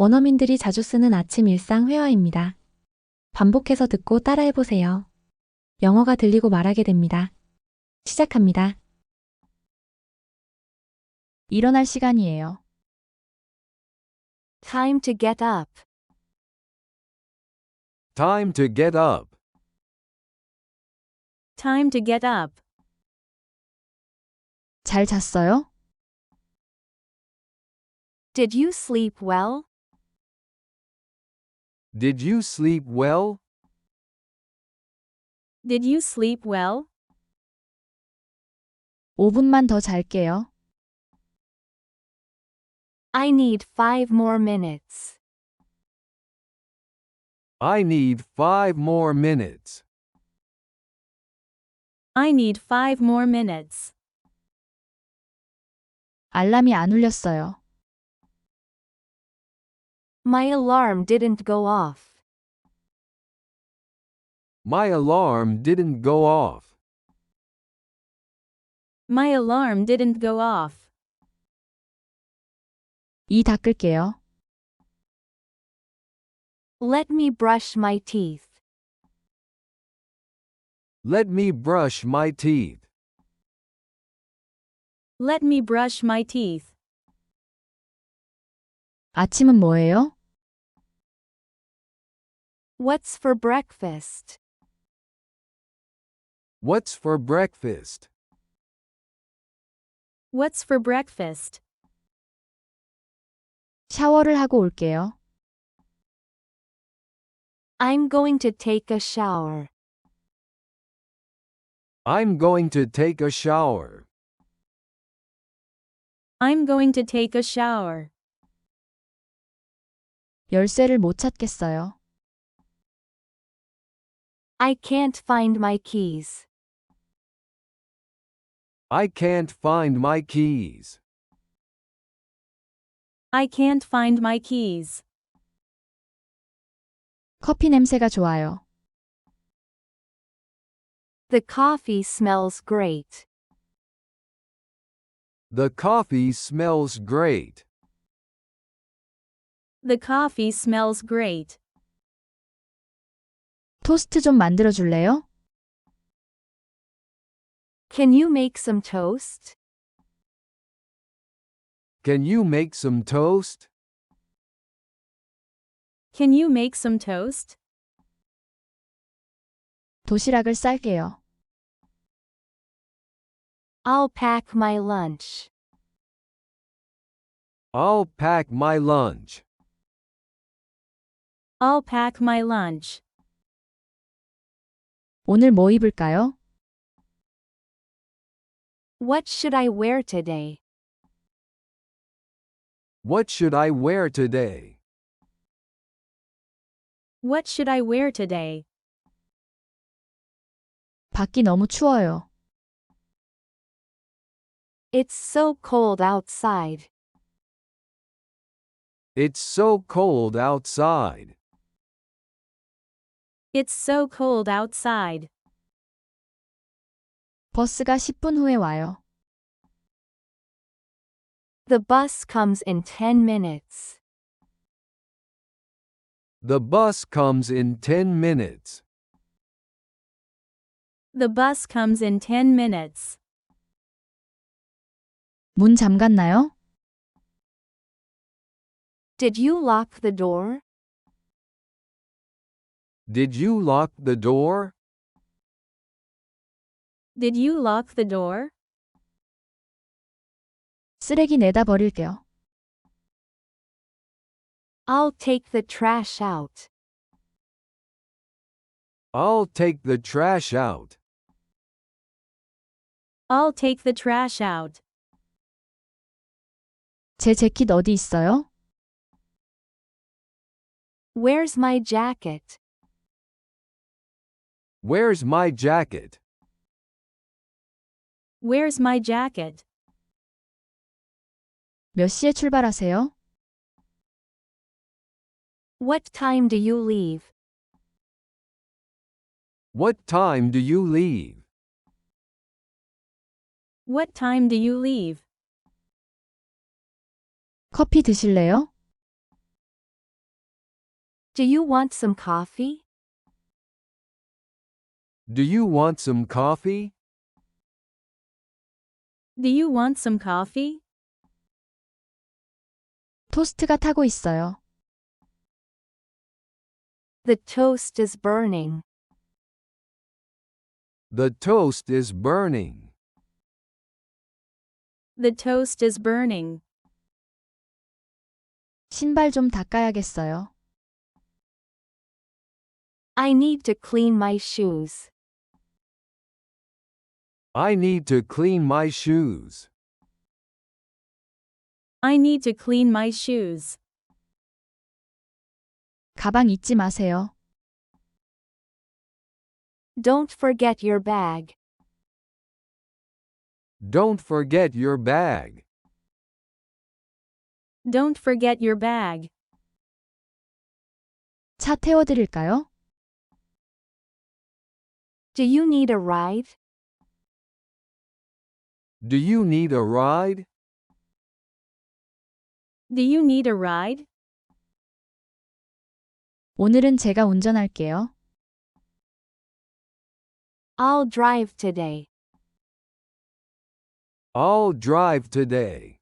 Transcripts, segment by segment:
원어민들이 자주 쓰는 아침 일상 회화입니다. 반복해서 듣고 따라해보세요. 영어가 들리고 말하게 됩니다. 시작합니다. 일어날 시간이에요. Time to get up. Time to get up. Time to get up. 잘 잤어요? Did you sleep well? Did you sleep well? Did you sleep well? 5분만 더 잘게요. I need five more minutes. I need five more minutes. I need five more minutes. 알람이 안 울렸어요. My alarm didn't go off. My alarm didn't go off. My alarm didn't go off. 이 닦을게요. Let me brush my teeth. Let me brush my teeth. Let me brush my teeth. 아침은 뭐예요? What's for breakfast? What's for breakfast? What's for breakfast? 샤워를 하고 올게요. I'm going to take a shower. I'm going to take a shower. I'm going to take a shower. 열쇠를 못 찾겠어요. I can't find my keys. I can't find my keys. I can't find my keys. 커피 냄새가 좋아요. The coffee smells great. The coffee smells great. The coffee smells great. 토스트 좀 만들어 줄래요? Can you make some toast? Can you make some toast? Can you make some toast? 도시락을 쌀게요. I'll pack my lunch. I'll pack my lunch. I'll pack my lunch. 오늘 뭐 입을까요? What should I wear today? What should I wear today? What should I wear today? 밖이 너무 추워요. It's so cold outside. It's so cold outside. It's so cold outside. 버스가 10분 후에 와요. The bus comes in 10 minutes. The bus comes in 10 minutes. The bus comes in 10 minutes. 문 잠갔나요? Did you lock the door? Did you lock the door? Did you lock the door? 쓰레기 내다 버릴게요. I'll take the trash out. I'll take the trash out. I'll take the trash out. 제 재킷 어디 있어요? Where's my jacket? Where's my jacket? Where's my jacket? 몇 시에 출발하세요? What time do you leave? What time do you leave? What time do you leave? 커피 드실래요? Do you want some coffee? Do you want some coffee? Do you want some coffee? 토스트가 타고 있어요. The toast is burning. The toast is burning. The toast is burning. 신발 좀 닦아야겠어요. I need to clean my shoes. I need to clean my shoes. I need to clean my shoes. 가방 잊지 마세요. Don't forget your bag. Don't forget your bag. Don't forget your bag. 차 태워드릴까요? Do you need a ride? Do you need a ride? Do you need a ride? 오늘은 제가 운전할게요. I'll drive today. I'll drive today.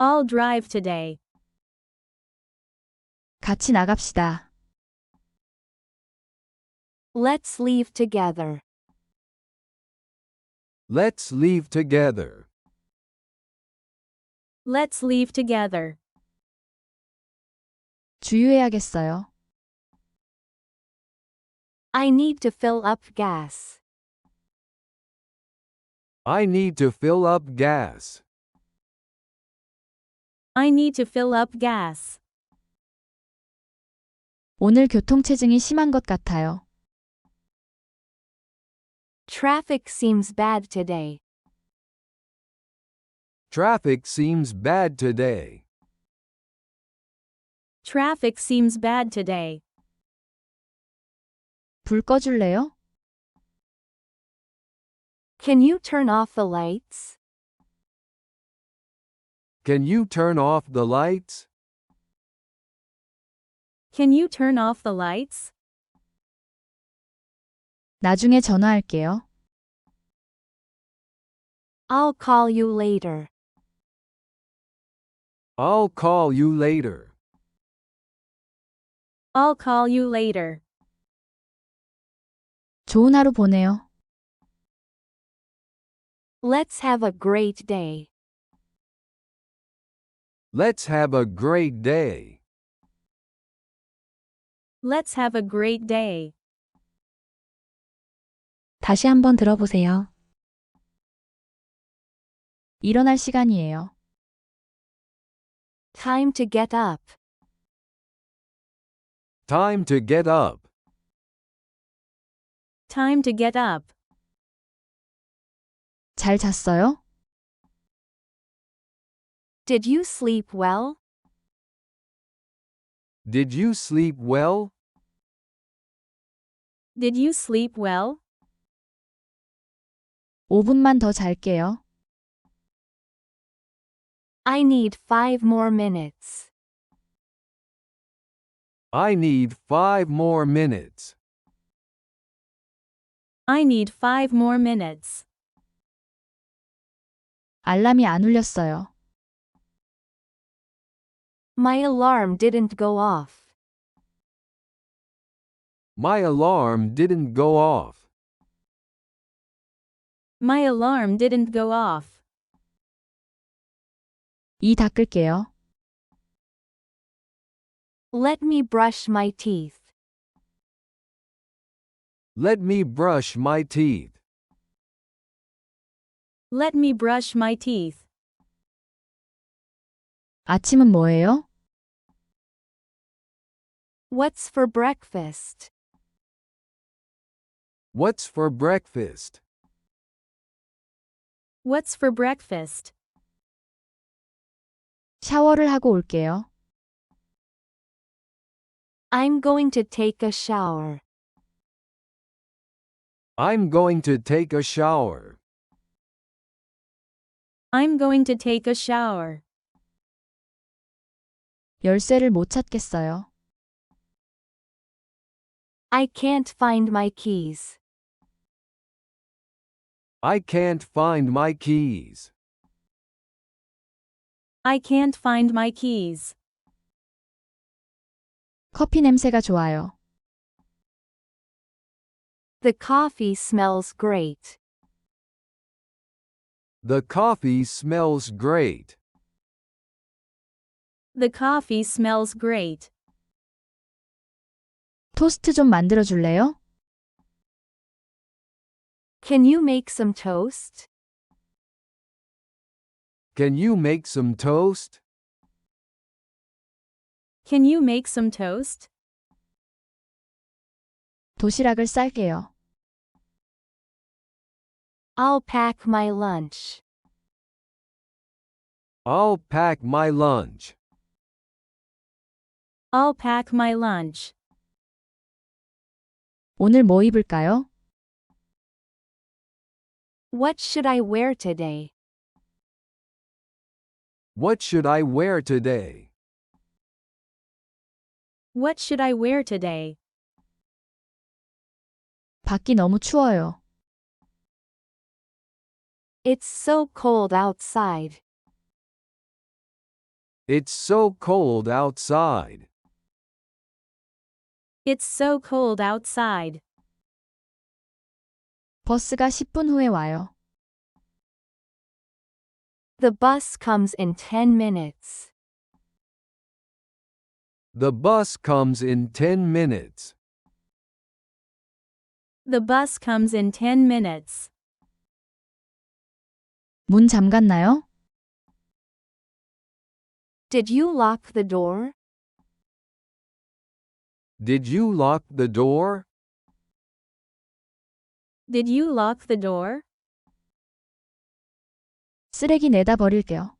I'll drive today. 같이 나갑시다. Let's leave together. Let's leave together. Let's leave together. 주유해야겠어요. I need to fill up gas. I need to fill up gas. I need to fill up gas. 오늘 교통체증이 심한 것 같아요. Traffic seems bad today. Traffic seems bad today. Traffic seems bad today. 불 꺼줄래요? Can you turn off the lights? Can you turn off the lights? Can you turn off the lights? 나중에 전화할게요. I'll call you later. I'll call you later. I'll call you later. 좋은 하루 보내요. Let's have a great day. Let's have a great day. Let's have a great day. 다시 한번 들어보세요. 일어날 시간이에요. Time to get up. Time to get up. Time to get up. 잘 잤어요? Did you sleep well? Did you sleep well? Did you sleep well? 5분만 더 잘게요. I need five more minutes. I need five more minutes. I need five more minutes. 알람이 안 울렸어요. My alarm didn't go off. My alarm didn't go off. My alarm didn't go off. 이 닦을게요. Let me brush my teeth. Let me brush my teeth. Let me brush my teeth. 아침은 뭐예요? What's for breakfast? What's for breakfast? What's for breakfast? 샤워를 하고 올게요. I'm going to take a shower. I'm going to take a shower. I'm going to take a shower. 열쇠를 못 찾겠어요. I can't find my keys. I can't find my keys. I can't find my keys. 커피 냄새가 좋아요. The coffee smells great. The coffee smells great. The coffee smells great. 토스트 좀 만들어 줄래요? Can you make some toast? Can you make some toast? Can you make some toast? 도시락을 쌀게요. I'll pack my lunch. I'll pack my lunch. I'll pack my lunch. 오늘 뭐 입을까요? What should I wear today? What should I wear today? What should I wear today? 밖이 너무 추워요. It's so cold outside. It's so cold outside. It's so cold outside. 버스가 10분 후에 와요. The bus comes in 10 minutes. The bus comes in 10 minutes. The bus comes in 10 minutes. 문 잠갔나요? Did you lock the door? Did you lock the door? Did you lock the door? 쓰레기 내다 버릴게요.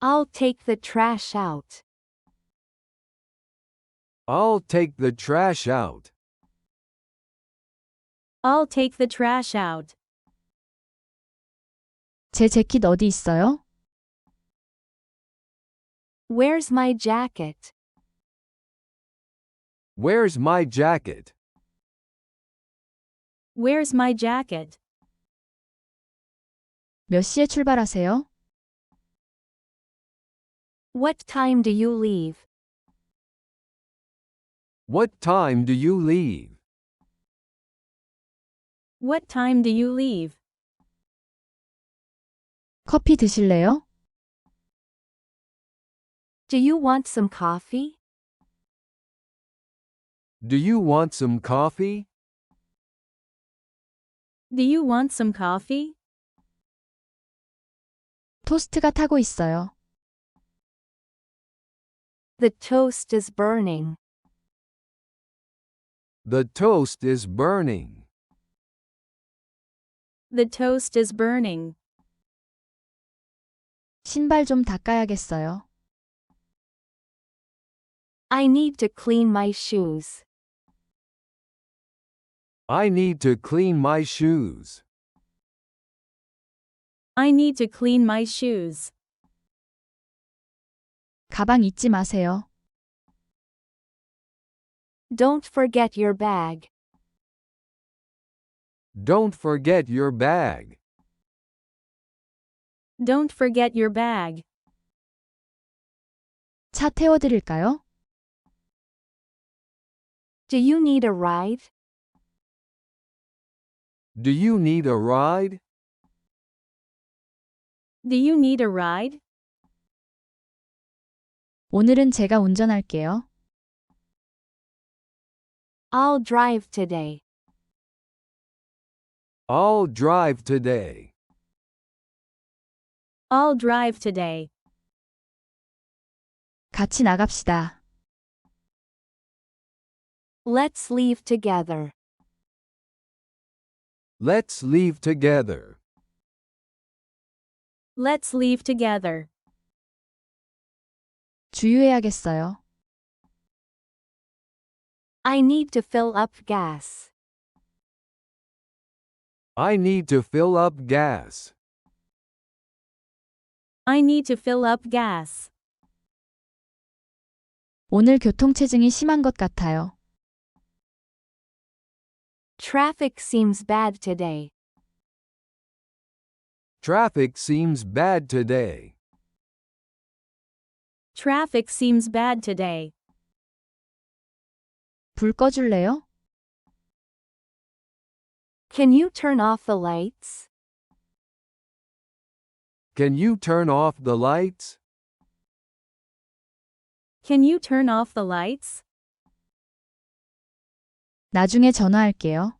I'll take the trash out. I'll take the trash out. I'll take the trash out. 제 재킷 어디 있어요? Where's my jacket? Where's my jacket? Where's my jacket? 몇 시에 출발하세요? What time do you leave? What time do you leave? What time do you leave? 커피 드실래요? Do you want some coffee? Do you want some coffee? Do you want some coffee? 토스트가 타고 있어요. The toast is burning. The toast is burning. The toast is burning. 신발 좀 닦아야겠어요. I need to clean my shoes. I need to clean my shoes. I need to clean my shoes. 가방 잊지 마세요. Don't forget your bag. Don't forget your bag. Don't forget your bag. 차 태워드릴까요? Do you need a ride? Do you need a ride? Do you need a ride? 오늘은 제가 운전할게요. I'll drive today. I'll drive today. I'll drive today. 같이 나갑시다. Let's leave together. Let's leave together. Let's leave together. 주유해야겠어요. I need to fill up gas. I need to fill up gas. I need to fill up gas. 오늘 교통체증이 심한 것 같아요. Traffic seems bad today. Traffic seems bad today. Traffic seems bad today. 불 꺼줄래요? Can you turn off the lights? Can you turn off the lights? Can you turn off the lights? 나중에 전화할게요.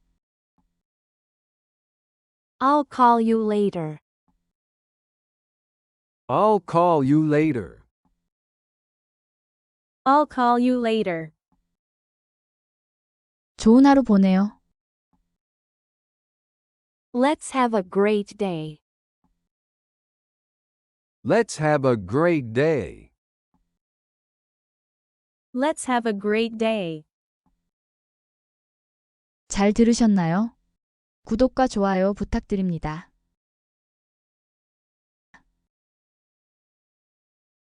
I'll call you later. I'll call you later. I'll call you later. 좋은 하루 보내요. Let's have a great day. Let's have a great day. Let's have a great day. 잘 들으셨나요? 구독과 좋아요 부탁드립니다.